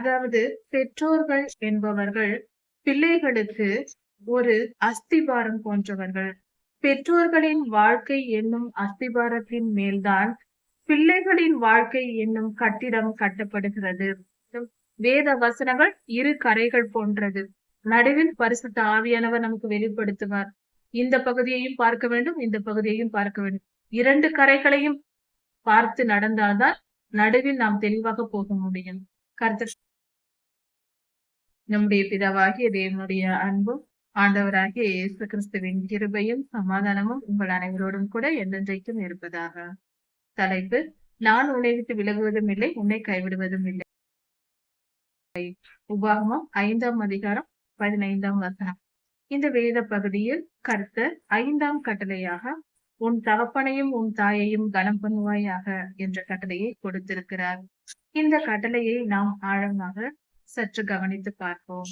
அதாவது பெற்றோர்கள் என்பவர்கள் பிள்ளைகளுக்கு ஒரு அஸ்திபாரம் போன்றவர்கள். பெற்றோர்களின் வாழ்க்கை என்னும் அஸ்திபாரத்தின் மேல்தான் பிள்ளைகளின் வாழ்க்கை என்னும் கட்டிடம் கட்டப்படுகிறது. வேத வசனங்கள் இரு கரைகள் போன்றது. நடுவில் பரிசுத்த ஆவியானவர் நமக்கு வெளிப்படுத்துவார். இந்த பகுதியையும் பார்க்க வேண்டும் இந்த பகுதியையும் பார்க்க வேண்டும். இரண்டு கரைகளையும் பார்த்து நடந்தால்தான் நடுவில் நாம் தெளிவாக போக முடியும். கருத்து நம்முடைய பிதாவாகிய தேவனுடைய அன்பும் ஆண்டவராகிய இயேசு கிறிஸ்துவின் கிருபையும் சமாதானமும் உங்கள் அனைவரோடும் கூட என்றென்றைக்கும் இருப்பதாக. தலைப்பு நான் உன்னை விட்டு விலகுவதும் இல்லை உன்னை கைவிடுவதும் இல்லை. உபாகமம் ஐந்தாம் அதிகாரம் பதினைந்தாம் வசனம். இந்த வேத பகுதியில் கர்த்தர் ஐந்தாம் கட்டளையாக உன் தகப்பனையும் உன் தாயையும் கனம் பண்ணுவாயாக என்ற கட்டளையை கொடுத்திருக்கிறார். இந்த கட்டளையை நாம் ஆழமாக சற்று கவனித்து பார்ப்போம்.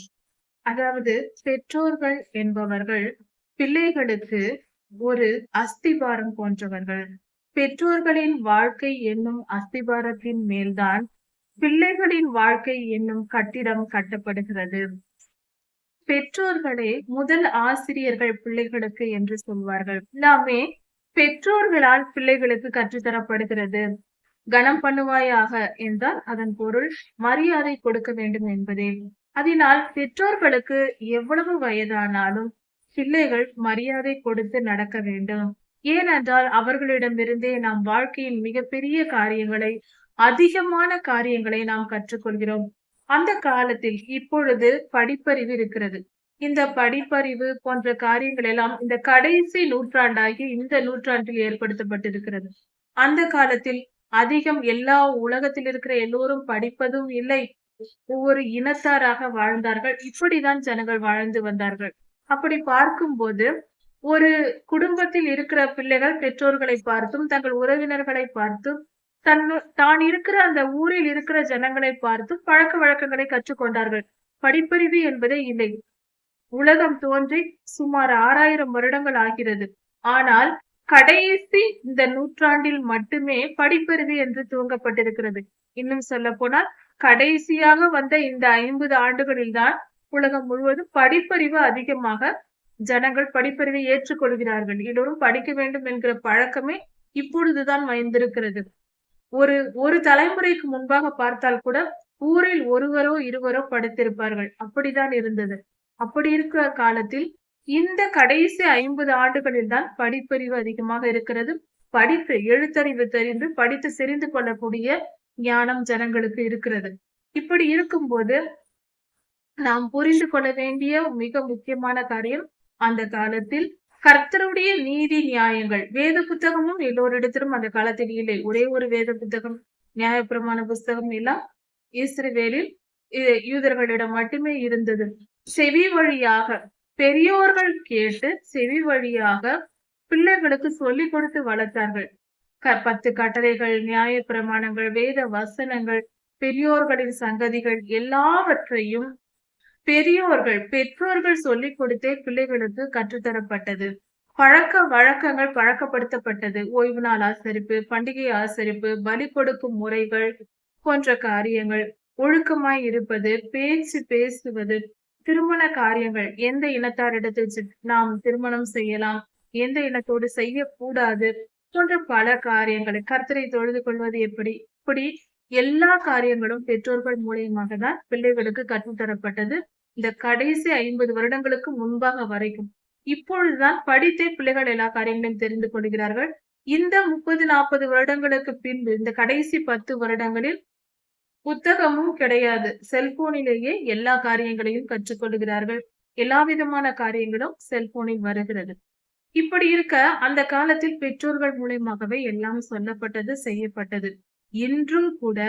அதாவது பெற்றோர்கள் என்பவர்கள் பிள்ளைகளுக்கு ஒரு அஸ்திபாரம் போன்றவர்கள். பெற்றோர்களின் வாழ்க்கை என்னும் அஸ்திபாரத்தின் மேல்தான் பிள்ளைகளின் வாழ்க்கை என்னும் கட்டிடம் கட்டப்படுகிறது. பெற்றோர்களே முதல் ஆசிரியர்கள் பிள்ளைகளுக்கு என்று சொல்வார்கள். எல்லாமே பெற்றோர்களால் பிள்ளைகளுக்கு கற்றுத்தரப்படுகிறது. கனம் பண்ணுவாயாக என்றால் அதன் பொருள் மரியாதை கொடுக்க வேண்டும் என்பதே. அதனால் பெற்றோர்களுக்கு எவ்வளவு வயதானாலும் பிள்ளைகள் மரியாதை கொடுத்து நடக்க வேண்டும். ஏனென்றால் அவர்களிடமிருந்தே நாம் வாழ்க்கையின் மிகப்பெரிய காரியங்களை அதிகமான காரியங்களை நாம் கற்றுக்கொள்கிறோம். அந்த காலத்தில் இப்பொழுது படிப்பறிவு இருக்கிறது. இந்த படிப்பறிவு போன்ற காரியங்கள் எல்லாம் இந்த கடைசி நூற்றாண்டாகி இந்த நூற்றாண்டில் ஏற்படுத்தப்பட்டிருக்கிறது. அந்த காலத்தில் அதிகம் எல்லா உலகத்தில் இருக்கிற எல்லோரும் படிப்பதும் இல்லை. ஒவ்வொரு இனத்தாராக வாழ்ந்தார்கள். இப்படிதான் ஜனங்கள் வாழ்ந்து வந்தார்கள். அப்படி பார்க்கும்போது ஒரு குடும்பத்தில் இருக்கிற பிள்ளைகள் பெற்றோர்களை பார்த்தும் தங்கள் உறவினர்களை பார்த்தும் தன் தான் இருக்கிற அந்த ஊரில் இருக்கிற ஜனங்களை பார்த்தும் பழக்க வழக்கங்களை கற்றுக்கொண்டார்கள். படிப்பறிவு என்பதே இல்லை. உலகம் தோன்றி சுமார் ஆறாயிரம் வருடங்கள் ஆகிறது. ஆனால் கடைசி இந்த நூற்றாண்டில் மட்டுமே படிப்பறிவு என்று துவங்கப்பட்டிருக்கிறது. இன்னும் சொல்ல போனால் கடைசியாக வந்த இந்த ஐம்பது ஆண்டுகளில் தான் உலகம் முழுவதும் படிப்பறிவு அதிகமாக ஜனங்கள் படிப்பறிவை ஏற்றுக்கொள்கிறார்கள். எல்லோரும் படிக்க வேண்டும் என்கிற பழக்கமே இப்பொழுதுதான் வந்திருக்கிறது. ஒரு ஒரு தலைமுறைக்கு முன்பாக பார்த்தால் கூட ஊரில் ஒருவரோ இருவரோ படித்திருப்பார்கள். அப்படிதான் இருந்தது. அப்படி இருக்கிற காலத்தில் இந்த கடைசி ஐம்பது ஆண்டுகளில் தான் படிப்பறிவு அதிகமாக இருக்கிறது. படித்து எழுத்தறிவு தெரிந்து படித்து தெரிந்து கொள்ளக்கூடிய ஞானம் ஜனங்களுக்கு இருக்கிறது. இப்படி இருக்கும்போது நாம் புரிந்து கொள்ள வேண்டிய மிக முக்கியமான காரியம் அந்த காலத்தில் கர்த்தருடைய நீதி நியாயங்கள். வேத புத்தகமும் எல்லோரிடத்திலும் அந்த காலத்தில் இல்லை. ஒரே ஒரு வேத புத்தகம் நியாயப்பிரமாண புஸ்தகம் எல்லாம் இஸ்ரவேலில் யூதர்களிடம் மட்டுமே இருந்தது. செவி வழியாக பெரியோர்கள் கேட்டு செவி வழியாக பிள்ளைகளுக்கு சொல்லிக் கொடுத்து வளர்த்தார்கள். பத்து கட்டளைகள் நியாய பிரமாணங்கள் வேத வசனங்கள் பெரியோர்களின் சங்கதிகள் எல்லாவற்றையும் பெரியோர்கள் பெற்றோர்கள் சொல்லிக் கொடுத்தே பிள்ளைகளுக்கு கற்றுத்தரப்பட்டது. பழக்க வழக்கங்கள் பழக்கப்படுத்தப்பட்டது. ஓய்வு நாள் ஆசரிப்பு பண்டிகை ஆசரிப்பு பலி கொடுக்கும் முறைகள் போன்ற காரியங்கள் ஒழுக்கமாய் இருப்பது பேச்சு பேசுவது திருமண காரியங்கள் எந்த இனத்தாரிடத்தில் நாம் திருமணம் செய்யலாம் எந்த இனத்தோடு செய்யக்கூடாது போன்ற பல காரியங்களை கர்த்தரை தொழுது கொள்வது எப்படி? இப்படி எல்லா காரியங்களும் பெற்றோர்கள் மூலியமாக தான் பிள்ளைகளுக்கு கற்றுத்தரப்பட்டது. இந்த கடைசி ஐம்பது வருடங்களுக்கு முன்பாக வரைக்கும். இப்பொழுதுதான் படித்தே பிள்ளைகள் எல்லா காரியங்களையும் தெரிந்து கொள்கிறார்கள். இந்த முப்பது நாற்பது வருடங்களுக்கு பின்பு இந்த கடைசி பத்து வருடங்களில் புத்தகமும் கிடையாது. செல்போனிலேயே எல்லா காரியங்களையும் கற்றுக்கொள்கிறார்கள். எல்லா விதமான காரியங்களும் செல்போனில் வருகிறது. இப்படி இருக்க அந்த காலத்தில் பெற்றோர்கள் மூலியமாகவே எல்லாம் சொல்லப்பட்டது செய்யப்பட்டது. இன்றும் கூட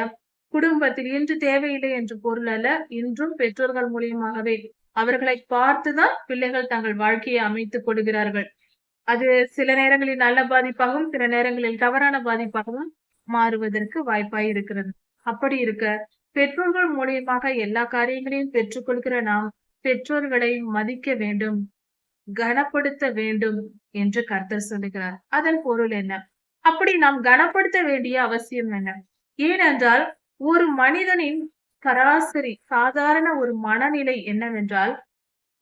குடும்பத்தில் இன்று தேவையில்லை என்று பொருள் அல்ல இன்றும் பெற்றோர்கள் மூலியமாகவே அவர்களை பார்த்துதான் பிள்ளைகள் தங்கள் வாழ்க்கையை அமைத்துக் கொள்கிறார்கள். அது சில நேரங்களில் நல்ல பாதிப்பாகவும் சில நேரங்களில் தவறான பாதிப்பாகவும் மாறுவதற்கு வாய்ப்பாய் இருக்கிறது. அப்படி இருக்க பெற்றோர்கள் மூலியமாக எல்லா காரியங்களையும் பெற்றுக்கொள்கிற நாம் பெற்றோர்களை மதிக்க வேண்டும் கனப்படுத்த வேண்டும் என்று கர்த்தர் சொல்லுகிறார். அதன் பொருள் என்ன? அப்படி நாம் கனப்படுத்த வேண்டிய அவசியம் என்ன? ஏனென்றால் ஒரு மனிதனின் சராசரி சாதாரண ஒரு மனநிலை என்னவென்றால்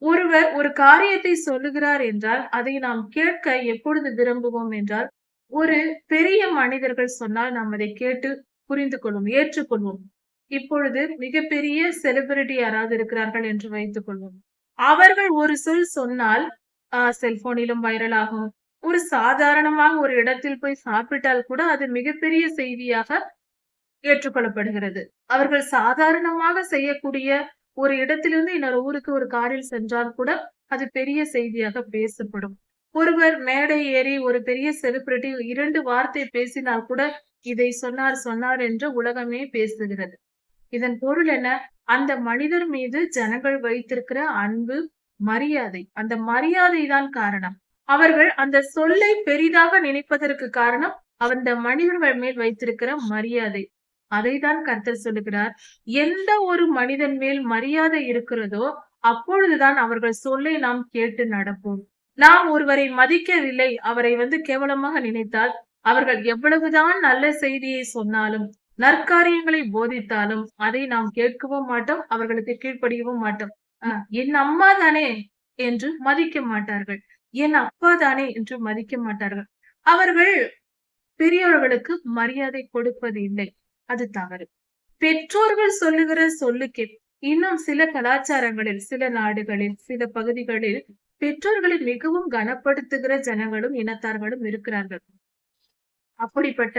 ஒருவர் ஒரு காரியத்தை சொல்லுகிறார் என்றால் அதை நாம் கேட்க எப்பொழுது விரும்புவோம் என்றால் ஒரு பெரிய மனிதர்கள் சொன்னால் நாம் அதை கேட்டு புரிந்து கொள்வோம் ஏற்றுக்கொள்வோம். இப்பொழுது மிகப்பெரிய செலிபிரிட்டி யாராவது இருக்கிறார்கள் என்று வைத்துக் கொள்வோம் அவர்கள் ஒரு சொல் சொன்னால் செல்போனிலும் வைரல் ஆகும். ஒரு சாதாரணமாக ஒரு இடத்தில் போய் சாப்பிட்டால் கூட அது மிகப்பெரிய செய்தியாக ஏற்றுக்கொள்ளப்படுகிறது. அவர்கள் சாதாரணமாக செய்யக்கூடிய ஒரு இடத்திலிருந்து இன்னொரு ஊருக்கு ஒரு காரில் சென்றால் கூட அது பெரிய செய்தியாக பேசப்படும். ஒருவர் மேடை ஏறி ஒரு பெரிய செலிபிரிட்டி இரண்டு வார்த்தை பேசினால் கூட இதை சொன்னார் சொன்னார் என்று உலகமே பேசுகிறது. இதன் பொருள் என்ன? அந்த மனிதர் மீது ஜனங்கள் வைத்திருக்கிற அன்பு மரியாதை. அந்த மரியாதை தான் காரணம். அவர்கள் அந்த சொல்லை பெரிதாக நினைப்பதற்கு காரணம் அந்த மனிதர்கள் மேல் வைத்திருக்கிற மரியாதை. அதை தான் கர்த்தர் சொல்லுகிறார். எந்த ஒரு மனிதன் மேல் மரியாதை இருக்கிறதோ அப்பொழுதுதான் அவர்கள் சொல்லை நாம் கேட்டு நடப்போம். நாம் ஒருவரை மதிக்கவில்லை. அவரை வந்து கேவலமாக நினைத்தால் அவர்கள் எவ்வளவுதான் நல்ல செய்தியை சொன்னாலும் நற்காரியங்களை போதித்தாலும் அதை நாம் கேட்கவும் மாட்டோம் அவர்களுக்கு கீழ்ப்படியவும் மாட்டோம். என் அம்மா தானே என்று மதிக்க மாட்டார்கள். என் அப்பா தானே என்று மதிக்க மாட்டார்கள். அவர்கள் பெரியவர்களுக்கு மரியாதை கொடுப்பது இல்லை. அது தவறு. பெற்றோர்கள் சொல்லுகிற சொல்லுக்கு இன்னும் சில கலாச்சாரங்களில் சில நாடுகளில் சில பகுதிகளில் பெற்றோர்களை மிகவும் கனப்படுத்துகிற ஜனங்களும் இனத்தார்களும் இருக்கிறார்கள். அப்படிப்பட்ட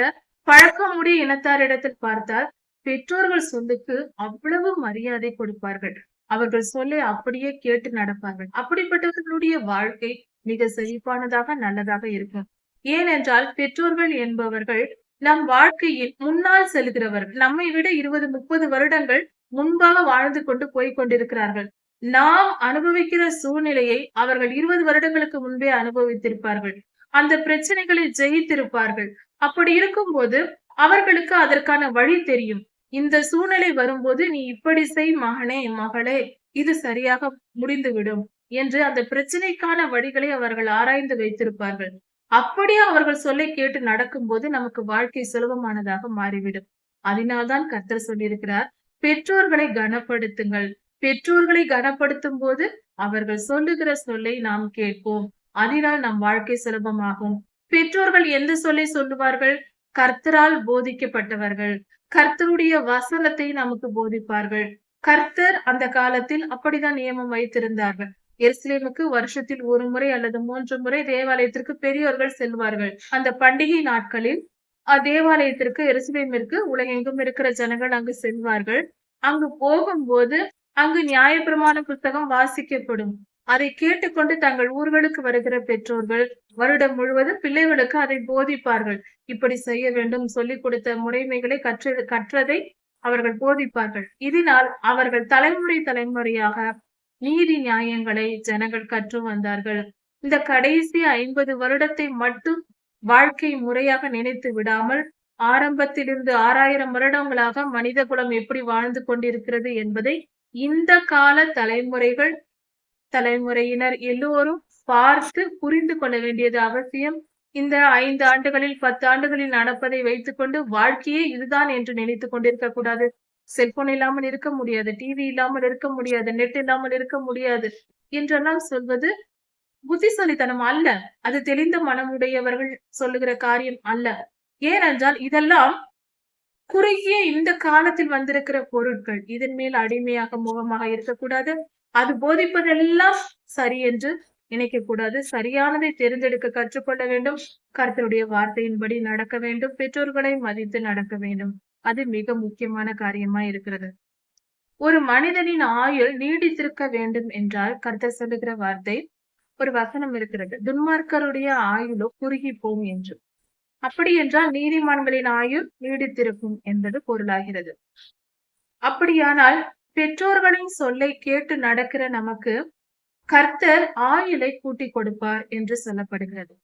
பழக்கமுடைய இனத்தாரிடத்தில் பார்த்தால் பெற்றோர்கள் சொல்லுக்கு அவ்வளவு மரியாதை கொடுப்பார்கள். அவர்கள் சொல்லை அப்படியே கேட்டு நடப்பார்கள். அப்படிப்பட்டவர்களுடைய வாழ்க்கை மிக செழிப்பானதாக நல்லதாக இருக்கும். ஏனென்றால் பெற்றோர்கள் என்பவர்கள் நம் வாழ்க்கையில் முன்னால் செல்கிறவர்கள். நம்மை விட இருபது முப்பது வருடங்கள் முன்பாக வாழ்ந்து கொண்டு போய் கொண்டிருக்கிறார்கள். நாம் அனுபவிக்கிற சூழ்நிலையை அவர்கள் இருபது வருடங்களுக்கு முன்பே அனுபவித்திருப்பார்கள். அந்த பிரச்சனைகளை ஜெயித்திருப்பார்கள். அப்படி இருக்கும்போது அவர்களுக்கு அதற்கான வழி தெரியும். இந்த சூழ்நிலை வரும்போது நீ இப்படி செய் மகனே மகளே இது சரியாக முடிந்துவிடும் என்று அந்த பிரச்சனைக்கான வழிகளை அவர்கள் ஆராய்ந்து வைத்திருப்பார்கள். அப்படியே அவர்கள் சொல்லை கேட்டு நடக்கும்போது நமக்கு வாழ்க்கை சுலபமானதாக மாறிவிடும். அதனால்தான் கர்த்தர் சொல்லியிருக்கிறார் பெற்றோர்களை கனப்படுத்துங்கள். பெற்றோர்களை கனப்படுத்தும் போது அவர்கள் சொல்லுகிற சொல்லை நாம் கேட்போம். அதனால் நம் வாழ்க்கை சுலபமாகும். பெற்றோர்கள் எந்த சொல்லை சொல்லுவார்கள் கர்த்தரால் போதிக்கப்பட்டவர்கள். கர்த்தருடைய வசனத்தை நமக்கு போதிப்பார்கள். கர்த்தர் அந்த காலத்தில் அப்படிதான் நியமம் வைத்திருந்தார்கள். எருசலேமுக்கு வருஷத்தில் ஒரு முறை அல்லது மூன்று முறை தேவாலயத்திற்கு பெரியோர்கள் செல்வார்கள். அந்த பண்டிகை நாட்களில் தேவாலயத்திற்கு எருசலேமிற்கு உலகெங்கும் இருக்கிற ஜனங்கள் அங்கு செல்வார்கள். அங்கு போகும்போது அங்கு நியாயப்பிரமாண புத்தகம் வாசிக்கப்படும். அதை கேட்டுக்கொண்டு தங்கள் ஊர்களுக்கு வருகிற பெற்றோர்கள் வருடம் முழுவதும் பிள்ளைகளுக்கு அதை போதிப்பார்கள். இப்படி செய்ய வேண்டும் சொல்லிக் கொடுத்த முறைமைகளை கற்று கற்றதை அவர்கள் போதிப்பார்கள். இதனால் அவர்கள் தலைமுறை தலைமுறையாக நீதி நியாயங்களை ஜனங்கள் கற்று வந்தார்கள். இந்த கடைசி ஐம்பது வருடத்தை மட்டும் வாழ்க்கை முறையாக நினைத்து விடாமல் ஆரம்பத்திலிருந்து ஆறாயிரம் வருடங்களாக மனித குலம் எப்படி வாழ்ந்து கொண்டிருக்கிறது என்பதை இந்த கால தலைமுறைகள் தலைமுறையினர் எல்லோரும் பார்த்து புரிந்து கொள்ள வேண்டியது அவசியம். இந்த ஐந்து ஆண்டுகளில் பத்து ஆண்டுகளில் நடப்பதை வைத்துக்கொண்டு வாழ்க்கையே இதுதான் என்று நினைத்து கொண்டிருக்க கூடாது. செல்போன் இல்லாமல் இருக்க முடியாது டிவி இல்லாமல் இருக்க முடியாது நெட் இல்லாமல் இருக்க முடியாது என்றெல்லாம் சொல்வது புத்திசாலித்தனம் அல்ல. அது தெளிந்த மனமுடையவர்கள் சொல்லுகிற காரியம் அல்ல. ஏனென்றால் இதெல்லாம் குறுகிய இந்த காலத்தில் வந்திருக்கிற பொருட்கள். இதன் மேல் அடிமையாக முகமாக இருக்கக்கூடாது. அது போதிப்பதெல்லாம் சரி என்று நினைக்க கூடாது. சரியானதை தேர்ந்தெடுக்க கற்றுக்கொள்ள வேண்டும். கருத்தருடைய வார்த்தையின்படி நடக்க வேண்டும். பெற்றோர்களை மதித்து நடக்க வேண்டும். அது மிக முக்கியமான காரியமா இருக்கிறது. ஒரு மனிதனின் ஆயுள் நீடித்திருக்க வேண்டும் என்றால் கர்த்தர் சொல்லுகிற வார்த்தை ஒரு வசனம் இருக்கிறது. துன்மார்க்கருடைய ஆயுளோ குறுகி போம் என்று. அப்படி என்றால் நீதிமான்களின் ஆயுள் நீடித்திருக்கும் என்பது பொருளாகிறது. அப்படியானால் பெற்றோர்களின் சொல்லை கேட்டு நடக்கிற நமக்கு கர்த்தர் ஆயுளை கூட்டி கொடுப்பார் என்று சொல்லப்படுகிறது.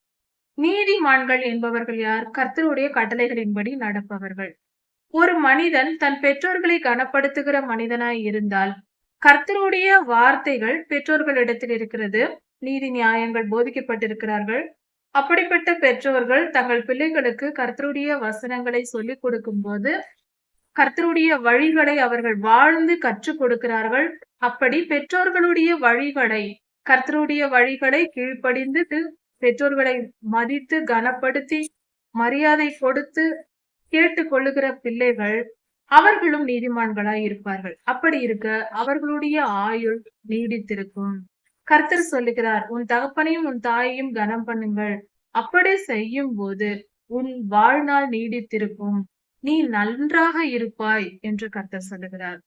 நீதிமான்கள் என்பவர்கள் யார்? கர்த்தருடைய கட்டளைகளின்படி நடப்பவர்கள். ஒரு மனிதன் தன் பெற்றோர்களை கனப்படுத்துகிற மனிதனாய் இருந்தால் கர்த்தருடைய வார்த்தைகள் பெற்றோர்களிடத்தில் இருக்கிறது. நீதி நியாயங்கள் போதிக்கப்பட்டிருக்கிறார்கள். அப்படிப்பட்ட பெற்றோர்கள் தங்கள் பிள்ளைகளுக்கு கர்த்தருடைய வசனங்களை சொல்லிக் கொடுக்கும் போது கர்த்தருடைய வழிகளை அவர்கள் வாழ்ந்து கற்றுக் கொடுக்கிறார்கள். அப்படி பெற்றோர்களுடைய வழிகளை கர்த்தருடைய வழிகளை கீழ்ப்படிந்து பெற்றோர்களை மதித்து கனப்படுத்தி மரியாதை கொடுத்து கேட்டுக் கொள்ளுகிற பிள்ளைகள் அவர்களும் நீதிமான்களாய் இருப்பார்கள். அப்படி இருக்க அவர்களுடைய ஆயுள் நீடித்திருக்கும். கர்த்தர் சொல்லுகிறார் உன் தகப்பனையும் உன் தாயையும் கனம் பண்ணுங்கள் அப்படி செய்யும் போது உன் வாழ்நாள் நீடித்திருக்கும். நீ நன்றாக இருப்பாய் என்று கர்த்தர் சொல்லுகிறார்.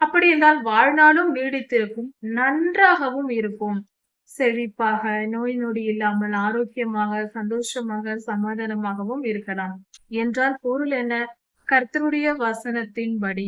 அப்படி என்றால் வாழ்நாளும் நீடித்திருக்கும் நன்றாகவும் இருக்கும். செழிப்பாக நோய் நொடி இல்லாமல் ஆரோக்கியமாக சந்தோஷமாக சமாதானமாகவும் இருக்கலாம். என்றால் பொருள் என்ன? கர்த்தருடைய வசனத்தின்படி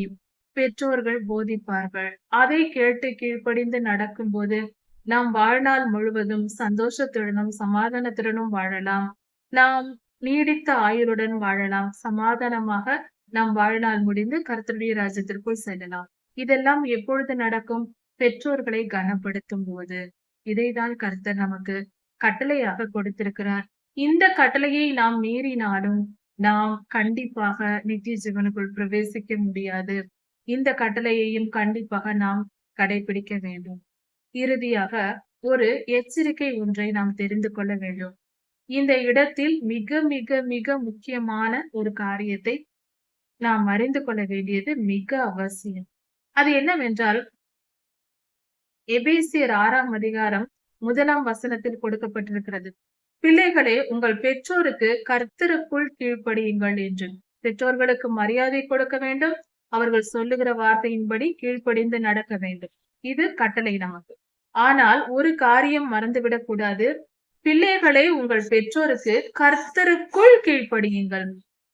பெற்றோர்கள் போதிப்பார்கள். அதை கேட்டு கீழ்ப்படிந்து நடக்கும்போது நாம் வாழ்நாள் முழுவதும் சந்தோஷத்துடனும் சமாதானத்துடனும் வாழலாம். நாம் நீடித்த ஆயுளுடன் வாழலாம். சமாதானமாக நாம் வாழ்நாள் முடிந்து கர்த்தருடைய ராஜ்யத்திற்குள் செல்லலாம். இதெல்லாம் எப்பொழுது நடக்கும்? பெற்றோர்களை கனப்படுத்தும் போது. இதைதான் கர்த்தர் நமக்கு கட்டளையாக கொடுத்திருக்கிறார். இந்த கட்டளையை நாம் மீறினாலும் நாம் கண்டிப்பாக நித்திய ஜீவனுக்குள் பிரவேசிக்க முடியாது. இந்த கட்டளையையும் கண்டிப்பாக நாம் கடைபிடிக்க வேண்டும். இறுதியாக ஒரு எச்சரிக்கை ஒன்றை நாம் தெரிந்து கொள்ள வேண்டும். இந்த இடத்தில் மிக மிக மிக முக்கியமான ஒரு காரியத்தை நாம் அறிந்து கொள்ள வேண்டியது மிக அவசியம். அது என்னவென்றால் எபேசியர் ஆறாம் அதிகாரம் முதலாம் வசனத்தில் கொடுக்கப்பட்டிருக்கிறது. பிள்ளைகளே உங்கள் பெற்றோருக்கு கர்த்தருக்குள் கீழ்ப்படியுங்கள் என்று. பெற்றோர்களுக்கு மரியாதை கொடுக்க வேண்டும். அவர்கள் சொல்லுகிற வார்த்தையின்படி கீழ்ப்படிந்து நடக்க வேண்டும். இது கட்டளை நமக்கு ஆனால் ஒரு காரியம் மறந்துவிடக் கூடாது பிள்ளைகளை உங்கள் பெற்றோருக்கு கர்த்தருக்குள் கீழ்ப்படியுங்கள்.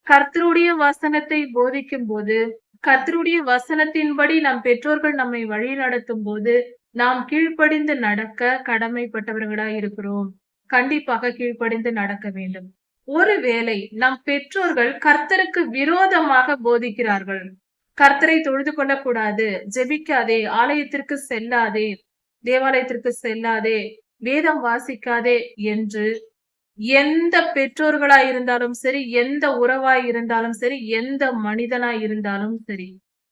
கர்த்தருடைய வசனத்தை போதிக்கும் போது கர்த்தருடைய வசனத்தின்படி நம் பெற்றோர்கள் நம்மை வழி நடத்தும் போது நாம் கீழ்ப்படிந்து நடக்க கடமைப்பட்டவர்களாய் இருக்கிறோம். கண்டிப்பாக கீழ்ப்படிந்து நடக்க வேண்டும். ஒருவேளை நம் பெற்றோர்கள் கர்த்தருக்கு விரோதமாக போதிக்கிறார்கள். கர்த்தரை தொழுது கொள்ளக்கூடாது. ஜெபிக்காதே. ஆலயத்திற்கு செல்லாதே. தேவாலயத்திற்கு செல்லாதே. வேதம் வாசிக்காதே என்று எந்த பெற்றோர்களா இருந்தாலும் சரி எந்த உறவாய் இருந்தாலும் சரி எந்த மனிதனாய் இருந்தாலும் சரி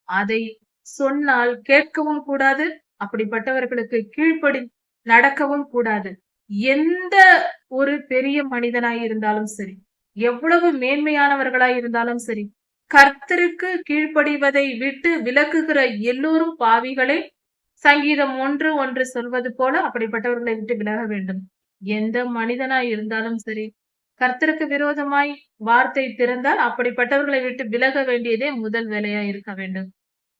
அதை சொன்னால் கேட்கவும் கூடாது அப்படிப்பட்டவர்களுக்கு கீழ்ப்படி நடக்கவும் கூடாது. எந்த ஒரு பெரிய மனிதனாய் இருந்தாலும் சரி எவ்வளவு மேன்மையானவர்களாய் இருந்தாலும் சரி கர்த்தருக்கு கீழ்ப்படிவதை விட்டு விலக்குகிற எல்லோரும் பாவிகளே சங்கீதம் ஒன்று ஒன்று சொல்வது போல அப்படிப்பட்டவர்களை விட்டு விலக வேண்டும். எந்த மனிதனாய் இருந்தாலும் சரி கர்த்தருக்கு விரோதமாய் வார்த்தை திறந்தால் அப்படிப்பட்டவர்களை விட்டு விலக வேண்டியதே முதல் வேலையா இருக்க வேண்டும்.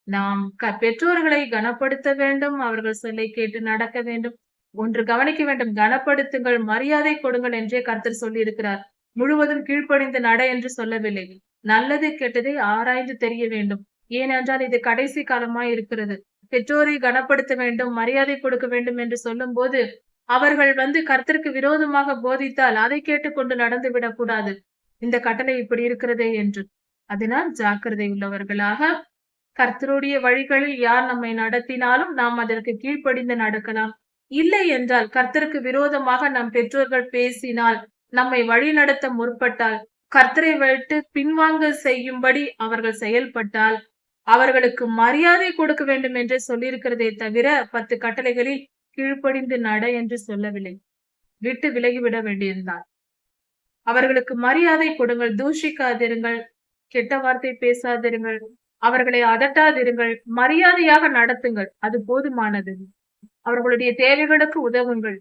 நாம் க பெற்றோர்களை கனப்படுத்த வேண்டும் அவர்கள் சொல்லை கேட்டு நடக்க வேண்டும். ஒன்று கவனிக்க வேண்டும் கனப்படுத்துங்கள் மரியாதை கொடுங்கள் என்றே கர்த்தர் சொல்லி இருக்கிறார் முழுவதும் கீழ்ப்படிந்து நட என்று சொல்லவில்லை. நல்லது கெட்டதை ஆராய்ந்து தெரிய வேண்டும். ஏனென்றால் இது கடைசி காலமாய் இருக்கிறது. பெற்றோரை கனப்படுத்த வேண்டும் மரியாதை கொடுக்க வேண்டும் என்று சொல்லும் போது அவர்கள் வந்து கர்த்தருக்கு விரோதமாக போதித்தால் அதை கேட்டுக்கொண்டு நடந்து விடக்கூடாது. இந்த கட்டளை இப்படி இருக்கிறதே என்று. அதனால் ஜாக்கிரதை உள்ளவர்களாக கர்த்தருடைய வழிகளில் யார் நம்மை நடத்தினாலும் நாம் அதற்கு கீழ்ப்படிந்து நடக்கலாம். இல்லை என்றால் கர்த்தருக்கு விரோதமாக நம் பெற்றோர்கள் பேசினால் நம்மை வழி நடத்த முற்பட்டால் கர்த்தரை விட்டு பின்வாங்க செய்யும்படி அவர்கள் செயல்பட்டால் அவர்களுக்கு மரியாதை கொடுக்க வேண்டும் என்று சொல்லியிருக்கிறதே தவிர பத்து கட்டளைகளில் கீழ்ப்படிந்து நட என்று சொல்லவில்லை. விட்டு விலகிவிட வேண்டியிருந்தார். அவர்களுக்கு மரியாதை கொடுங்கள் தூஷிக்காதிருங்கள் கெட்ட வார்த்தை பேசாதிருங்கள் அவர்களை அதட்டாதிருங்கள் மரியாதையாக நடத்துங்கள் அது போதுமானது. அவர்களுடைய தேவைகளுக்கு உதவுங்கள்.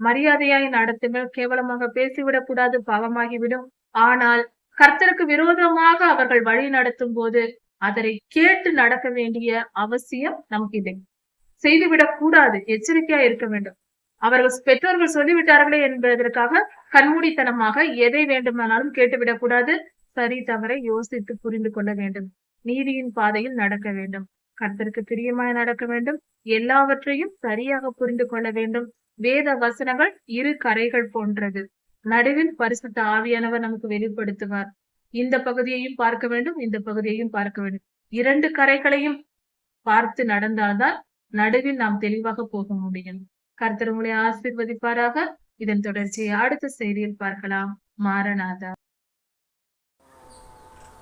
மரியாதையாய் நடத்துங்கள் கேவலமாக பேசிவிடக் கூடாது பாவமாகிவிடும். ஆனால் கர்த்தருக்கு விரோதமாக அவர்கள் வழி நடத்தும் போது அதனை கேட்டு நடக்க வேண்டிய அவசியம் நமக்கு இல்லை செய்துவிடக் கூடாது எச்சரிக்கையா இருக்க வேண்டும். அவர்கள் பெற்றோர்கள் சொல்லிவிட்டார்களே என்பதற்காக கண்மூடித்தனமாக எதை வேண்டுமானாலும் கேட்டுவிடக் கூடாது. சரி தவறை யோசித்து புரிந்து கொள்ள வேண்டும். நீதியின் பாதையில் நடக்க வேண்டும். கர்த்தருக்கு பிரியமாய் நடக்க வேண்டும். எல்லாவற்றையும் சரியாக புரிந்து கொள்ள வேண்டும். வேத வசனங்கள் இரு கரைகள் போன்றது. நடுவில் பரிசுத்த ஆவியானவர் நமக்கு வெளிப்படுத்துவார். இந்த பகுதியையும் பார்க்க வேண்டும் இந்த பகுதியையும் பார்க்க வேண்டும். இரண்டு கரைகளையும் பார்த்து நடந்தால்தான் நடுவில் நாம் தெளிவாக போக முடியும். கர்த்தர் உங்களை ஆசிர்வதிப்பாராக. இதன் தொடர்ச்சியை அடுத்த செய்தியில் பார்க்கலாம். மாரநாதா.